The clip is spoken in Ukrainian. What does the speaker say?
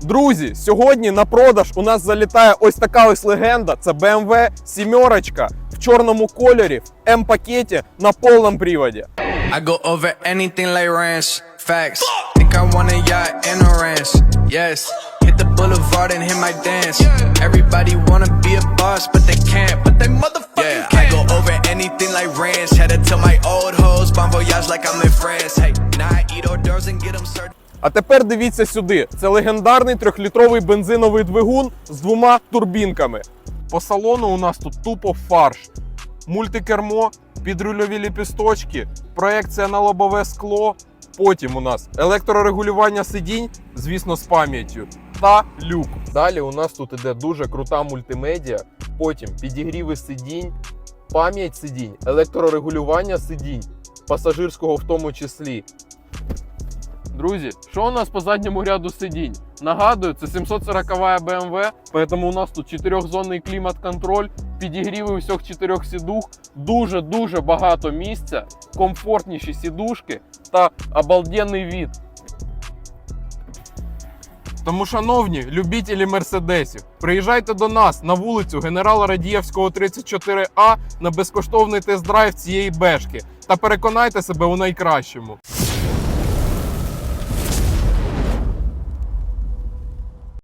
Друзі, сьогодні на продаж у нас залітає ось така ось легенда. Це BMW сімерочка в чорному кольорі, в М-пакеті на повному приводі. I go over anything like ranch. Facts. Think I want a yacht and a ranch. Yes. Hit the boulevard and hit my dance. Everybody wanna be a boss, but they can't. But they motherfucking yeah, can't. I go over anything like ranch. Headed to tell my old hoes. Bon voyage like I'm in France. Hey, now I eat hors d'oeuvres and get them served. А тепер дивіться сюди. Це легендарний трьохлітровий бензиновий двигун з двома турбінками. По салону у нас тут тупо фарш, мультикермо, підрульові ліпісточки, проекція на лобове скло. Потім у нас електрорегулювання сидінь, звісно, з пам'яттю та люк. Далі у нас тут іде дуже крута мультимедіа. Потім підігріви сидінь, пам'ять сидінь, електрорегулювання сидінь, пасажирського в тому числі. Друзі, що у нас по задньому ряду сидінь? Нагадую, це 740 BMW, поэтому у нас тут чотирьохзонний клімат-контроль, підігріви усіх чотирьох сідух, дуже-дуже багато місця, комфортніші сідушки та обалденний від. Тому, шановні любителі мерседесів, приїжджайте до нас на вулицю генерала Радієвського 34А на безкоштовний тест-драйв цієї бешки та переконайте себе у найкращому.